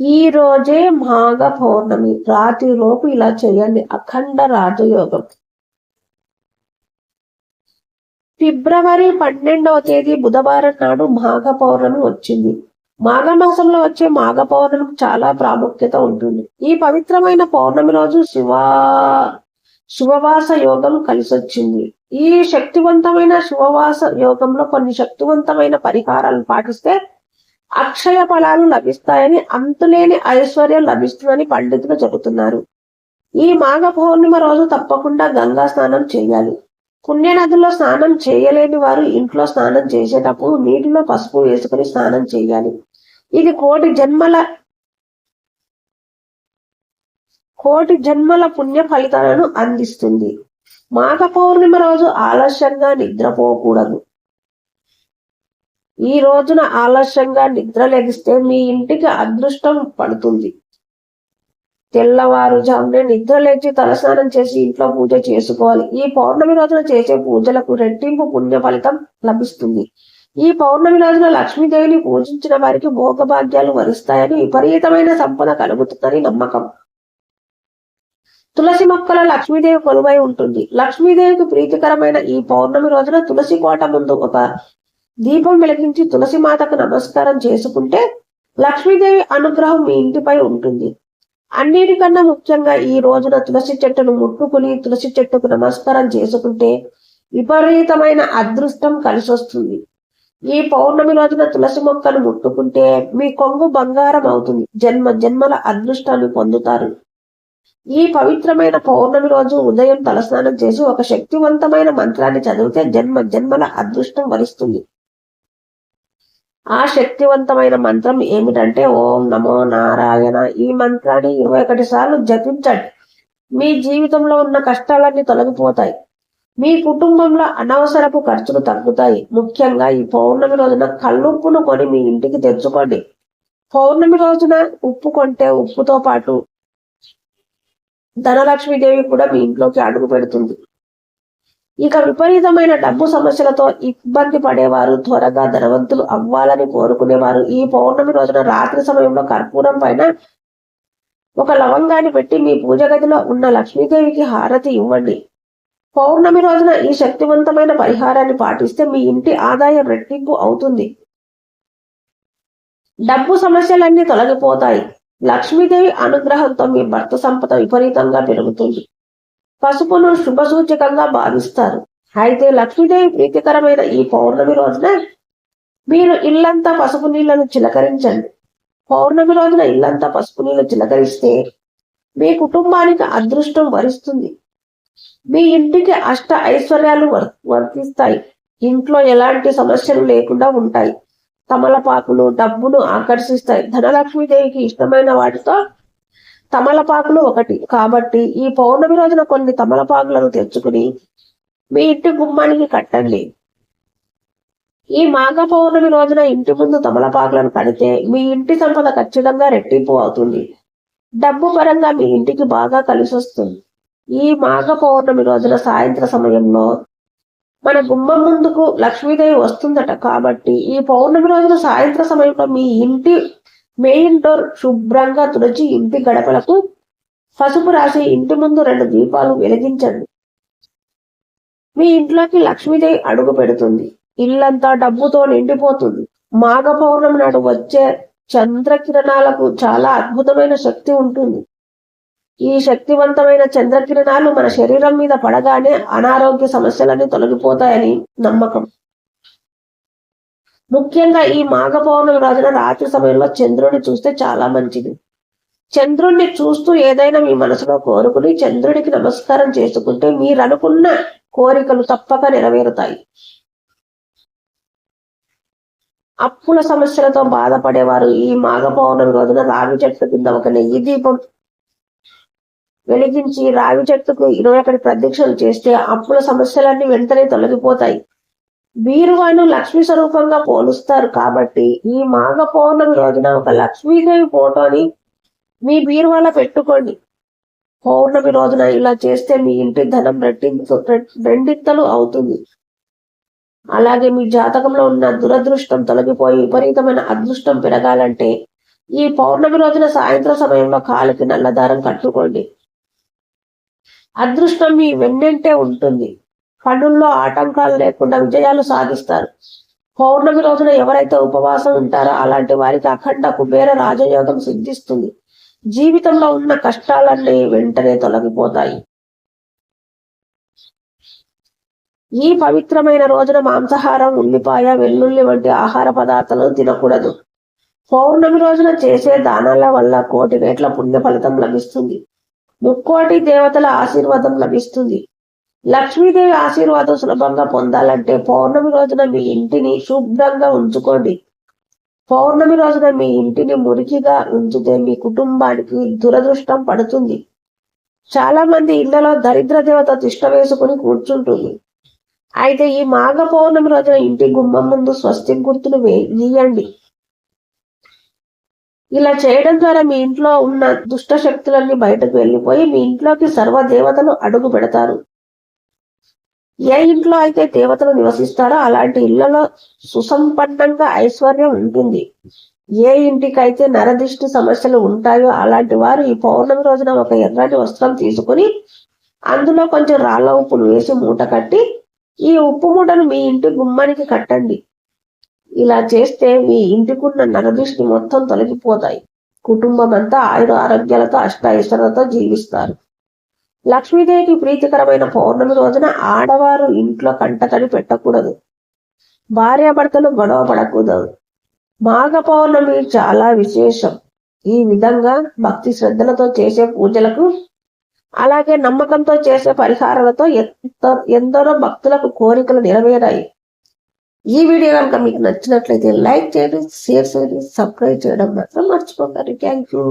ఈ రోజే మాఘ పౌర్ణమి రాత్రి లోపు ఇలా చేయండి. అఖండ రాజయోగం. ఫిబ్రవరి పన్నెండవ తేదీ బుధవారం నాడు మాఘ పౌర్ణమి వచ్చింది. మాఘ మాసంలో వచ్చే మాఘ పౌర్ణమి చాలా ప్రాముఖ్యత ఉంటుంది. ఈ పవిత్రమైన పౌర్ణమి రోజు శివా శివవాస యోగం కలిసొచ్చింది. ఈ శక్తివంతమైన శివవాస యోగంలో కొన్ని శక్తివంతమైన పరిహారాలను పాటిస్తే అక్షయ ఫలాలు లభిస్తాయని అంతులేని ఐశ్వర్యం లభిస్తుందని పండితులు చెబుతున్నారు. ఈ మాఘ పౌర్ణిమ రోజు తప్పకుండా గంగా స్నానం చేయాలి. పుణ్యనదుల్లో స్నానం చేయలేని వారు ఇంట్లో స్నానం చేసేటప్పుడు నీటిలో పసుపు వేసుకుని స్నానం చేయాలి. ఇది కోటి జన్మల కోటి జన్మల పుణ్య ఫలితాలను అందిస్తుంది. మాఘ పౌర్ణిమ రోజు ఆలస్యంగా నిద్రపోకూడదు. ఈ రోజున ఆలస్యంగా నిద్ర లెగిస్తే మీ ఇంటికి అదృష్టం పడుతుంది. తెల్లవారుజామునే నిద్ర లేచి తలస్నానం చేసి ఇంట్లో పూజ చేసుకోవాలి. ఈ పౌర్ణమి రోజున చేసే పూజలకు రెట్టింపు పుణ్య ఫలితం లభిస్తుంది. ఈ పౌర్ణమి రోజున లక్ష్మీదేవిని పూజించిన వారికి భోగభాగ్యాలు వరిస్తాయని విపరీతమైన సంపద కలుగుతుందని నమ్మకం. తులసి మొక్కల లక్ష్మీదేవి కొలువై ఉంటుంది. లక్ష్మీదేవికి ప్రీతికరమైన ఈ పౌర్ణమి రోజున తులసి కోట ముందు ఒక దీపం వెలిగించి తులసి మాతకు నమస్కారం చేసుకుంటే లక్ష్మీదేవి అనుగ్రహం మీ ఇంటిపై ఉంటుంది. అన్నిటికన్నా ముఖ్యంగా ఈ రోజున తులసి చెట్టును ముట్టుకుని తులసి చెట్టుకు నమస్కారం చేసుకుంటే విపరీతమైన అదృష్టం కలిసొస్తుంది. ఈ పౌర్ణమి రోజున తులసి మొక్కను ముట్టుకుంటే మీ కొంగు బంగారం అవుతుంది. జన్మ జన్మల అదృష్టాన్ని పొందుతారు. ఈ పవిత్రమైన పౌర్ణమి రోజు ఉదయం తలస్నానం చేసి ఒక శక్తివంతమైన మంత్రాన్ని చదివితే జన్మ జన్మల అదృష్టం వరిస్తుంది. ఆ శక్తివంతమైన మంత్రం ఏమిటంటే ఓం నమో నారాయణ. ఈ మంత్రాన్ని ఇరవై ఒకటి సార్లు జపించండి. మీ జీవితంలో ఉన్న కష్టాలన్నీ తొలగిపోతాయి. మీ కుటుంబంలో అనవసరపు ఖర్చులు తగ్గుతాయి. ముఖ్యంగా ఈ పౌర్ణమి రోజున కల్లుప్పును కొని మీ ఇంటికి తెచ్చుకోండి. పౌర్ణమి రోజున ఉప్పు కొంటే ఉప్పుతో పాటు ధనలక్ష్మీదేవి కూడా మీ ఇంట్లోకి అడుగు పెడుతుంది. ఇక విపరీతమైన డబ్బు సమస్యలతో ఇబ్బంది పడేవారు త్వరగా ధనవంతులు అవ్వాలని కోరుకునేవారు. ఈ పౌర్ణమి రోజున రాత్రి సమయంలో కర్పూరం పైన ఒక లవంగాన్ని పెట్టి మీ పూజ గదిలో ఉన్న లక్ష్మీదేవికి హారతి ఇవ్వండి. పౌర్ణమి రోజున ఈ శక్తివంతమైన పరిహారాన్ని పాటిస్తే మీ ఇంటి ఆదాయం రెట్టింపు అవుతుంది. డబ్బు సమస్యలన్నీ తొలగిపోతాయి. లక్ష్మీదేవి అనుగ్రహంతో మీ భర్త సంపద విపరీతంగా పెరుగుతుంది. పసుపును శుభ సూచకంగా భావిస్తారు. అయితే లక్ష్మీదేవి ప్రీతికరమైన ఈ పౌర్ణమి రోజున మీరు ఇల్లంతా పసుపు నీళ్ళను చిలకరించండి. పౌర్ణమి రోజున ఇల్లంతా పసుపు నీళ్ళు చిలకరిస్తే మీ కుటుంబానికి అదృష్టం వరిస్తుంది. మీ ఇంటికి అష్ట ఐశ్వర్యాలు వర్తిస్తాయి. ఇంట్లో ఎలాంటి సమస్యలు లేకుండా ఉంటాయి. తమలపాకులు డబ్బును ఆకర్షిస్తాయి. ధనలక్ష్మీదేవికి ఇష్టమైన వాటితో తమలపాకులు ఒకటి. కాబట్టి ఈ పౌర్ణమి రోజున కొన్ని తమలపాకులను తెచ్చుకుని మీ ఇంటి గుమ్మానికి కట్టండి. ఈ మాఘ పౌర్ణమి రోజున ఇంటి ముందు తమలపాకులను కడితే మీ ఇంటి సంపద ఖచ్చితంగా రెట్టింపు అవుతుంది. డబ్బు పరంగా మీ ఇంటికి బాగా కలిసి వస్తుంది ఈ మాఘ పౌర్ణమి రోజున సాయంత్ర సమయంలో మన గుమ్మం ముందుకు లక్ష్మీదేవి వస్తుందట. కాబట్టి ఈ పౌర్ణమి రోజున సాయంత్ర సమయంలో మీ ఇంటి మెయిన్ డోర్ శుభ్రంగా తుడిచి ఇంటి గడపలకు పసుపు రాసి ఇంటి ముందు రెండు దీపాలు వెలిగించండి. మీ ఇంట్లోకి లక్ష్మీదేవి అడుగు పెడుతుంది. ఇల్లంతా డబ్బుతో నిండిపోతుంది. మాఘ పౌర్ణమి నాడు వచ్చే చంద్రకిరణాలకు చాలా అద్భుతమైన శక్తి ఉంటుంది. ఈ శక్తివంతమైన చంద్రకిరణాలు మన శరీరం మీద పడగానే అనారోగ్య సమస్యలన్నీ తొలగిపోతాయని నమ్మకం. ముఖ్యంగా ఈ మాఘ పౌర్ణమి రోజున రాత్రి సమయంలో చంద్రుడిని చూస్తే చాలా మంచిది. చంద్రుణ్ణి చూస్తూ ఏదైనా మీ మనసులో కోరుకుని చంద్రుడికి నమస్కారం చేసుకుంటే మీరు అనుకున్న కోరికలు తప్పక నెరవేరుతాయి. అప్పుల సమస్యలతో బాధపడేవారు ఈ మాఘ పౌర్ణమి రోజున రావి చెట్టు కింద ఒక నెయ్యి దీపం వెలిగించి రావి చెట్టుకు ఇరవై ఒకటి ప్రదక్షిణలు చేస్తే అప్పుల సమస్యలన్నీ వెంటనే తొలగిపోతాయి. బీరువాను లక్ష్మి స్వరూపంగా పోలుస్తారు కాబట్టి ఈ మాఘ పౌర్ణమి రోజున ఒక లక్ష్మీదేవి ఫోటోని మీ బీరువాలో పెట్టుకోండి. పౌర్ణమి రోజున ఇలా చేస్తే మీ ఇంటి ధనం రెట్టింపు రెండింతలు అవుతుంది. అలాగే మీ జాతకంలో ఉన్న దురదృష్టం తొలగిపోయి విపరీతమైన అదృష్టం పెరగాలంటే ఈ పౌర్ణమి రోజున సాయంత్రం సమయంలో కాలికి నల్లదారం కట్టుకోండి. అదృష్టం మీ వెన్నంటే ఉంటుంది. పనుల్లో ఆటంకాలు లేకుండా విజయాలు సాధిస్తారు. పౌర్ణమి రోజున ఎవరైతే ఉపవాసం ఉంటారో అలాంటి వారికి అఖండ కుబేర రాజయోగం సిద్ధిస్తుంది. జీవితంలో ఉన్న కష్టాలన్నీ వెంటనే తొలగిపోతాయి. ఈ పవిత్రమైన రోజున మాంసాహారం ఉల్లిపాయ వెల్లుల్లి వంటి ఆహార పదార్థాలను తినకూడదు. పౌర్ణమి రోజున చేసే దానాల వల్ల కోటి రేట్ల పుణ్య ఫలితం లభిస్తుంది. ముక్కోటి దేవతల ఆశీర్వాదం లభిస్తుంది. లక్ష్మీదేవి ఆశీర్వాదం సులభంగా పొందాలంటే పౌర్ణమి రోజున మీ ఇంటిని శుభ్రంగా ఉంచుకోండి. పౌర్ణమి రోజున మీ ఇంటిని మురికిగా ఉంచితే మీ కుటుంబానికి దురదృష్టం పడుతుంది. చాలా మంది ఇళ్ళలో దరిద్ర దేవత తిష్ట వేసుకుని కూర్చుంటుంది. అయితే ఈ మాఘ పౌర్ణమి రోజున ఇంటి గుమ్మం ముందు స్వస్తి గుర్తులు వేయండి ఇలా చేయడం ద్వారా మీ ఇంట్లో ఉన్న దుష్ట శక్తులన్నీ బయటకు వెళ్ళిపోయి మీ ఇంట్లోకి సర్వ దేవతలు అడుగు పెడతారు. ఏ ఇంట్లో అయితే దేవతలు నివసిస్తారో అలాంటి ఇళ్ళలో సుసంపన్నంగా ఐశ్వర్యం ఉంటుంది. ఏ ఇంటికైతే నరదిష్టి సమస్యలు ఉంటాయో అలాంటి వారు ఈ పౌర్ణమి రోజున ఒక ఎర్రటి వస్త్రం తీసుకుని అందులో కొంచెం రాళ్ళ ఉప్పును వేసి మూట కట్టి ఈ ఉప్పు మూటను మీ ఇంటి గుమ్మానికి కట్టండి. ఇలా చేస్తే మీ ఇంటికున్న నరదృష్టి మొత్తం తొలగిపోతాయి. కుటుంబం అంతా ఆయుర ఆరోగ్యాలతో అష్ట జీవిస్తారు. లక్ష్మీదేవికి ప్రీతికరమైన పౌర్ణమి రోజున ఆడవారు ఇంట్లో కంటతడి పెట్టకూడదు. భార్యాభర్తలు గొడవ పడకూడదు. మాఘ పౌర్ణమి చాలా విశేషం. ఈ విధంగా భక్తి శ్రద్ధలతో చేసే పూజలకు అలాగే నమ్మకంతో చేసే పరిహారాలతో ఎంతో ఎందరో భక్తులకు కోరికలు నెరవేరాయి. ఈ వీడియో కనుక మీకు నచ్చినట్లయితే లైక్ చేయండి షేర్ చేయండి సబ్స్క్రైబ్ చేయడం మాత్రం మర్చిపోకండి. Thank you.